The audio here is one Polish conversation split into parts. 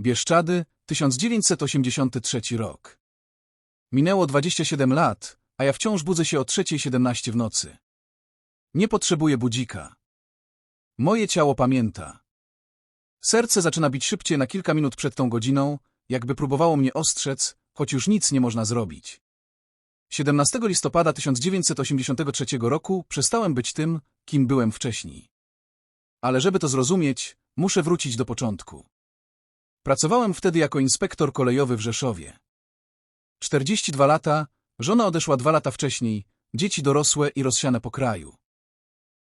Bieszczady, 1983 rok. Minęło 27 lat, a ja wciąż budzę się o 3.17 w nocy. Nie potrzebuję budzika. Moje ciało pamięta. Serce zaczyna bić szybciej na kilka minut przed tą godziną, jakby próbowało mnie ostrzec, choć już nic nie można zrobić. 17 listopada 1983 roku przestałem być tym, kim byłem wcześniej. Ale żeby to zrozumieć, muszę wrócić do początku. Pracowałem wtedy jako inspektor kolejowy w Rzeszowie. 42 lata, żona odeszła dwa lata wcześniej, dzieci dorosłe i rozsiane po kraju.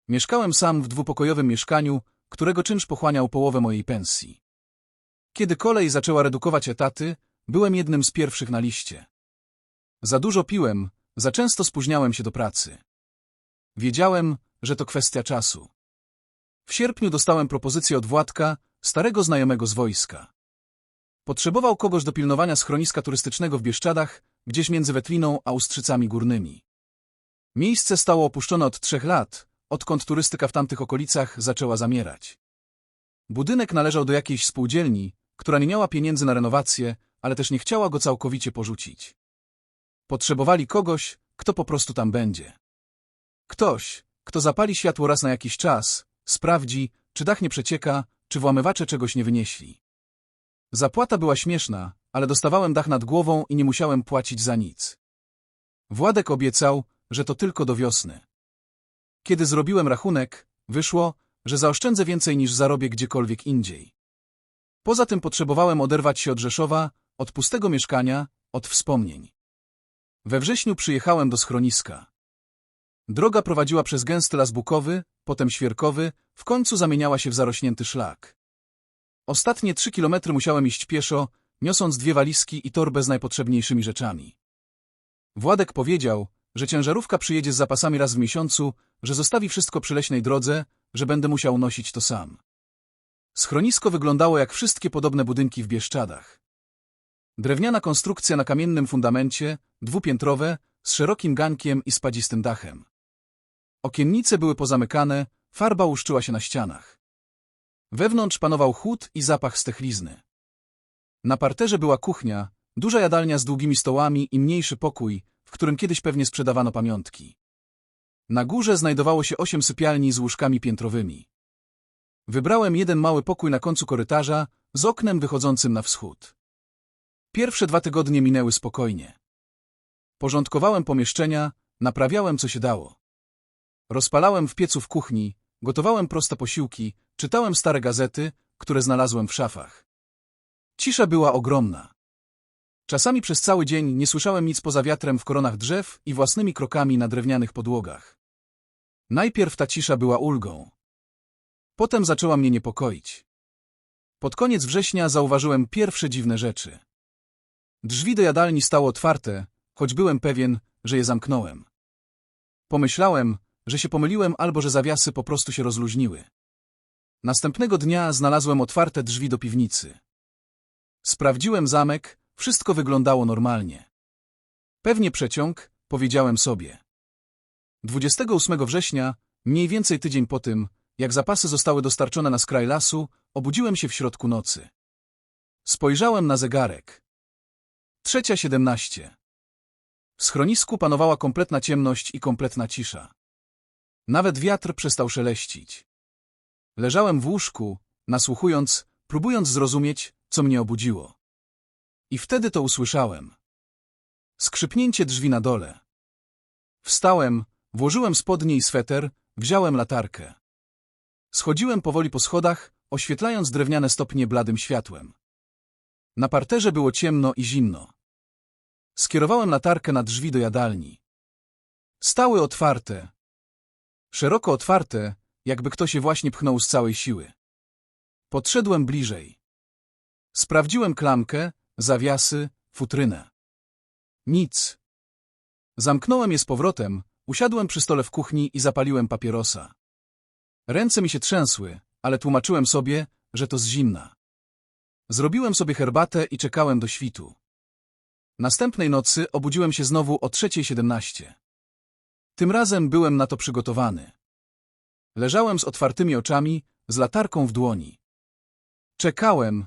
Mieszkałem sam w dwupokojowym mieszkaniu, którego czynsz pochłaniał połowę mojej pensji. Kiedy kolej zaczęła redukować etaty, byłem jednym z pierwszych na liście. Za dużo piłem, za często spóźniałem się do pracy. Wiedziałem, że to kwestia czasu. W sierpniu dostałem propozycję od Władka, starego znajomego z wojska. Potrzebował kogoś do pilnowania schroniska turystycznego w Bieszczadach, gdzieś między Wetliną a Ustrzycami Górnymi. Miejsce stało opuszczone od trzech lat, odkąd turystyka w tamtych okolicach zaczęła zamierać. Budynek należał do jakiejś spółdzielni, która nie miała pieniędzy na renowację, ale też nie chciała go całkowicie porzucić. Potrzebowali kogoś, kto po prostu tam będzie. Ktoś, kto zapali światło raz na jakiś czas, sprawdzi, czy dach nie przecieka, czy włamywacze czegoś nie wynieśli. Zapłata była śmieszna, ale dostawałem dach nad głową i nie musiałem płacić za nic. Władek obiecał, że to tylko do wiosny. Kiedy zrobiłem rachunek, wyszło, że zaoszczędzę więcej niż zarobię gdziekolwiek indziej. Poza tym potrzebowałem oderwać się od Rzeszowa, od pustego mieszkania, od wspomnień. We wrześniu przyjechałem do schroniska. Droga prowadziła przez gęsty las bukowy, potem świerkowy, w końcu zamieniała się w zarośnięty szlak. Ostatnie trzy kilometry musiałem iść pieszo, niosąc dwie walizki i torbę z najpotrzebniejszymi rzeczami. Władek powiedział, że ciężarówka przyjedzie z zapasami raz w miesiącu, że zostawi wszystko przy leśnej drodze, że będę musiał nosić to sam. Schronisko wyglądało jak wszystkie podobne budynki w Bieszczadach. Drewniana konstrukcja na kamiennym fundamencie, dwupiętrowe, z szerokim gankiem i spadzistym dachem. Okiennice były pozamykane, farba łuszczyła się na ścianach. Wewnątrz panował chłód i zapach stechlizny. Na parterze była kuchnia, duża jadalnia z długimi stołami i mniejszy pokój, w którym kiedyś pewnie sprzedawano pamiątki. Na górze znajdowało się osiem sypialni z łóżkami piętrowymi. Wybrałem jeden mały pokój na końcu korytarza, z oknem wychodzącym na wschód. Pierwsze dwa tygodnie minęły spokojnie. Porządkowałem pomieszczenia, naprawiałem co się dało. Rozpalałem w piecu w kuchni, gotowałem proste posiłki, czytałem stare gazety, które znalazłem w szafach. Cisza była ogromna. Czasami przez cały dzień nie słyszałem nic poza wiatrem w koronach drzew i własnymi krokami na drewnianych podłogach. Najpierw ta cisza była ulgą. Potem zaczęła mnie niepokoić. Pod koniec września zauważyłem pierwsze dziwne rzeczy. Drzwi do jadalni stały otwarte, choć byłem pewien, że je zamknąłem. Pomyślałem, że się pomyliłem albo że zawiasy po prostu się rozluźniły. Następnego dnia znalazłem otwarte drzwi do piwnicy. Sprawdziłem zamek, wszystko wyglądało normalnie. Pewnie przeciąg, powiedziałem sobie. 28 września, mniej więcej tydzień po tym, jak zapasy zostały dostarczone na skraj lasu, obudziłem się w środku nocy. Spojrzałem na zegarek. Trzecia siedemnaście. W schronisku panowała kompletna ciemność i kompletna cisza. Nawet wiatr przestał szeleścić. Leżałem w łóżku, nasłuchując, próbując zrozumieć, co mnie obudziło. I wtedy to usłyszałem. Skrzypnięcie drzwi na dole. Wstałem, włożyłem spodnie i sweter, wziąłem latarkę. Schodziłem powoli po schodach, oświetlając drewniane stopnie bladym światłem. Na parterze było ciemno i zimno. Skierowałem latarkę na drzwi do jadalni. Stały otwarte. Szeroko otwarte, jakby ktoś je właśnie pchnął z całej siły. Podszedłem bliżej. Sprawdziłem klamkę, zawiasy, futrynę. Nic. Zamknąłem je z powrotem, usiadłem przy stole w kuchni i zapaliłem papierosa. Ręce mi się trzęsły, ale tłumaczyłem sobie, że to z zimna. Zrobiłem sobie herbatę i czekałem do świtu. Następnej nocy obudziłem się znowu o 3.17. Tym razem byłem na to przygotowany. Leżałem z otwartymi oczami, z latarką w dłoni. Czekałem,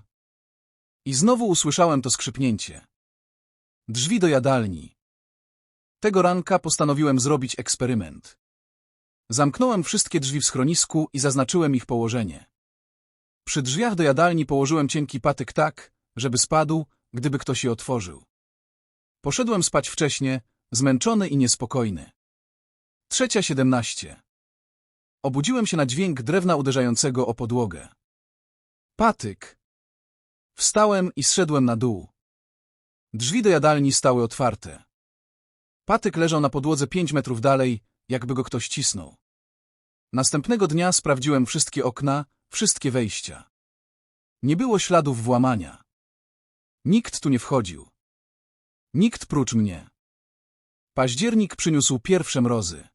I znowu usłyszałem to skrzypnięcie. Drzwi do jadalni. Tego ranka postanowiłem zrobić eksperyment. Zamknąłem wszystkie drzwi w schronisku i zaznaczyłem ich położenie. Przy drzwiach do jadalni położyłem cienki patyk tak, żeby spadł, gdyby ktoś je otworzył. Poszedłem spać wcześnie, zmęczony i niespokojny. Trzecia siedemnaście. Obudziłem się na dźwięk drewna uderzającego o podłogę. Patyk. Wstałem i zszedłem na dół. Drzwi do jadalni stały otwarte. Patyk leżał na podłodze pięć metrów dalej, jakby go ktoś cisnął. Następnego dnia sprawdziłem wszystkie okna, wszystkie wejścia. Nie było śladów włamania. Nikt tu nie wchodził. Nikt prócz mnie. Październik przyniósł pierwsze mrozy.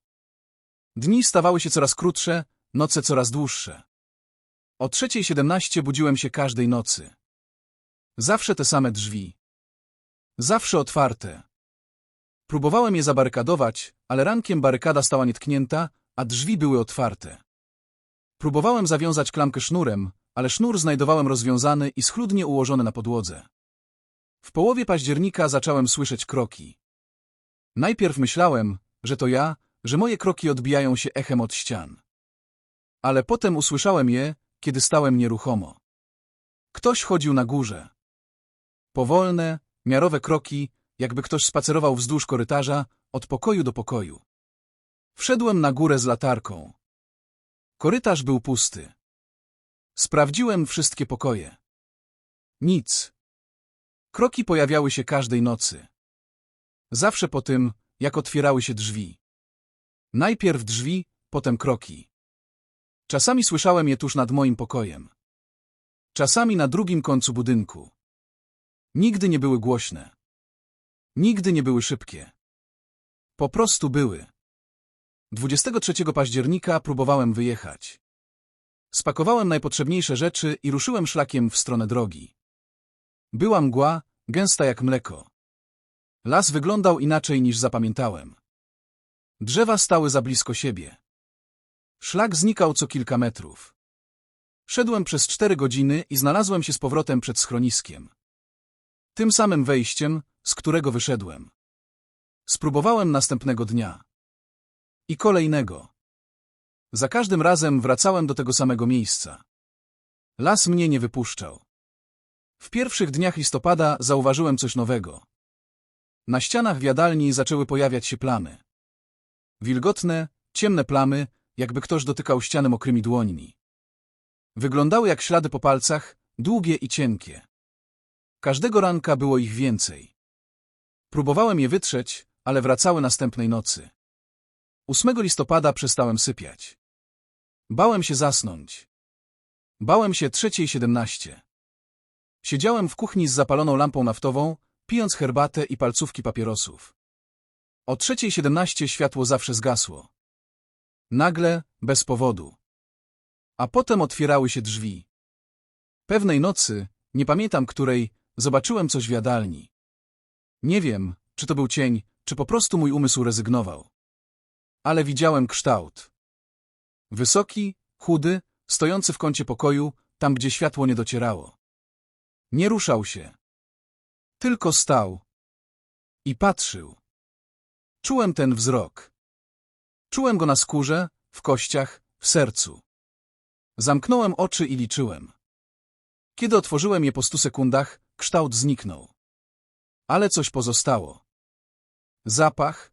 Dni stawały się coraz krótsze, noce coraz dłuższe. O trzeciej siedemnaście budziłem się każdej nocy. Zawsze te same drzwi. Zawsze otwarte. Próbowałem je zabarykadować, ale rankiem barykada stała nietknięta, a drzwi były otwarte. Próbowałem zawiązać klamkę sznurem, ale sznur znajdowałem rozwiązany i schludnie ułożony na podłodze. W połowie października zacząłem słyszeć kroki. Najpierw myślałem, że to ja, że moje kroki odbijają się echem od ścian. Ale potem usłyszałem je, kiedy stałem nieruchomo. Ktoś chodził na górze. Powolne, miarowe kroki, jakby ktoś spacerował wzdłuż korytarza, od pokoju do pokoju. Wszedłem na górę z latarką. Korytarz był pusty. Sprawdziłem wszystkie pokoje. Nic. Kroki pojawiały się każdej nocy. Zawsze po tym, jak otwierały się drzwi. Najpierw drzwi, potem kroki. Czasami słyszałem je tuż nad moim pokojem. Czasami na drugim końcu budynku. Nigdy nie były głośne. Nigdy nie były szybkie. Po prostu były. 23 października próbowałem wyjechać. Spakowałem najpotrzebniejsze rzeczy i ruszyłem szlakiem w stronę drogi. Była mgła, gęsta jak mleko. Las wyglądał inaczej niż zapamiętałem. Drzewa stały za blisko siebie. Szlak znikał co kilka metrów. Szedłem przez cztery godziny i znalazłem się z powrotem przed schroniskiem. Tym samym wejściem, z którego wyszedłem. Spróbowałem następnego dnia. I kolejnego. Za każdym razem wracałem do tego samego miejsca. Las mnie nie wypuszczał. W pierwszych dniach listopada zauważyłem coś nowego. Na ścianach w jadalni zaczęły pojawiać się plamy. Wilgotne, ciemne plamy, jakby ktoś dotykał ściany mokrymi dłońmi. Wyglądały jak ślady po palcach, długie i cienkie. Każdego ranka było ich więcej. Próbowałem je wytrzeć, ale wracały następnej nocy. 8 listopada przestałem sypiać. Bałem się zasnąć. Bałem się trzeciej siedemnaście. Siedziałem w kuchni z zapaloną lampą naftową, pijąc herbatę i palcówki papierosów. O trzeciej siedemnaście światło zawsze zgasło. Nagle, bez powodu. A potem otwierały się drzwi. Pewnej nocy, nie pamiętam której, zobaczyłem coś w jadalni. Nie wiem, czy to był cień, czy po prostu mój umysł rezygnował. Ale widziałem kształt. Wysoki, chudy, stojący w kącie pokoju, tam gdzie światło nie docierało. Nie ruszał się. Tylko stał. I patrzył. Czułem ten wzrok. Czułem go na skórze, w kościach, w sercu. Zamknąłem oczy i liczyłem. Kiedy otworzyłem je po stu sekundach, kształt zniknął. Ale coś pozostało. Zapach.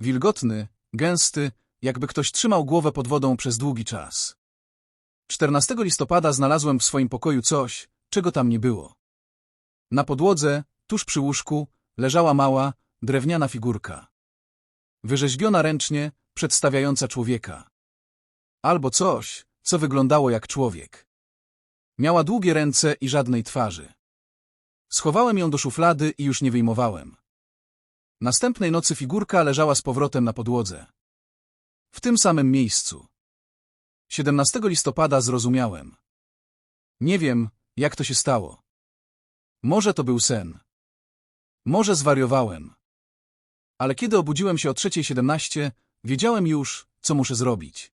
Wilgotny, gęsty, jakby ktoś trzymał głowę pod wodą przez długi czas. 14 listopada znalazłem w swoim pokoju coś, czego tam nie było. Na podłodze, tuż przy łóżku, leżała mała, drewniana figurka. Wyrzeźbiona ręcznie, przedstawiająca człowieka. Albo coś, co wyglądało jak człowiek. Miała długie ręce i żadnej twarzy. Schowałem ją do szuflady i już nie wyjmowałem. Następnej nocy figurka leżała z powrotem na podłodze. W tym samym miejscu. 17 listopada zrozumiałem. Nie wiem, jak to się stało. Może to był sen. Może zwariowałem. Ale kiedy obudziłem się o 3.17, wiedziałem już, co muszę zrobić.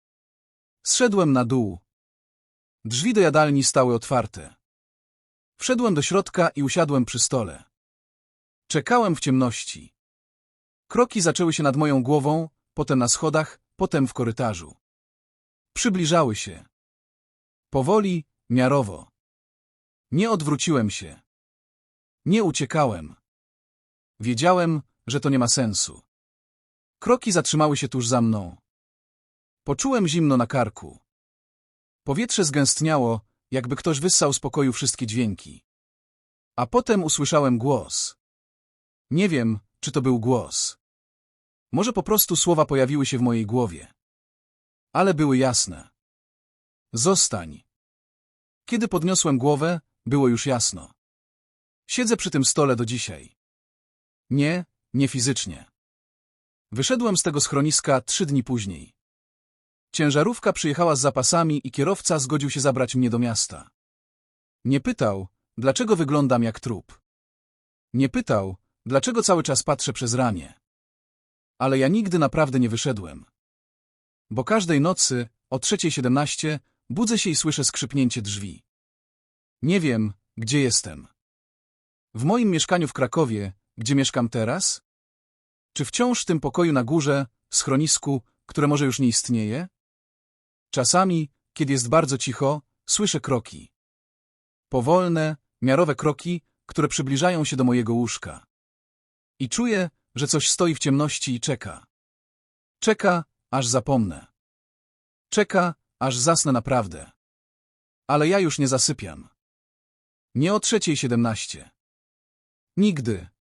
Zszedłem na dół. Drzwi do jadalni stały otwarte. Wszedłem do środka i usiadłem przy stole. Czekałem w ciemności. Kroki zaczęły się nad moją głową, potem na schodach, potem w korytarzu. Przybliżały się. Powoli, miarowo. Nie odwróciłem się. Nie uciekałem. Wiedziałem, że to nie ma sensu. Kroki zatrzymały się tuż za mną. Poczułem zimno na karku. Powietrze zgęstniało, jakby ktoś wyssał z pokoju wszystkie dźwięki. A potem usłyszałem głos. Nie wiem, czy to był głos. Może po prostu słowa pojawiły się w mojej głowie. Ale były jasne. Zostań. Kiedy podniosłem głowę, było już jasno. Siedzę przy tym stole do dzisiaj. Nie, nie fizycznie. Wyszedłem z tego schroniska trzy dni później. Ciężarówka przyjechała z zapasami i kierowca zgodził się zabrać mnie do miasta. Nie pytał, dlaczego wyglądam jak trup. Nie pytał, dlaczego cały czas patrzę przez ramię. Ale ja nigdy naprawdę nie wyszedłem. Bo każdej nocy, o 3.17, budzę się i słyszę skrzypnięcie drzwi. Nie wiem, gdzie jestem. W moim mieszkaniu w Krakowie, gdzie mieszkam teraz? Czy wciąż w tym pokoju na górze, schronisku, które może już nie istnieje? Czasami, kiedy jest bardzo cicho, słyszę kroki. Powolne, miarowe kroki, które przybliżają się do mojego łóżka. I czuję, że coś stoi w ciemności i czeka. Czeka, aż zapomnę. Czeka, aż zasnę naprawdę. Ale ja już nie zasypiam. Nie o trzeciej siedemnaście. Nigdy.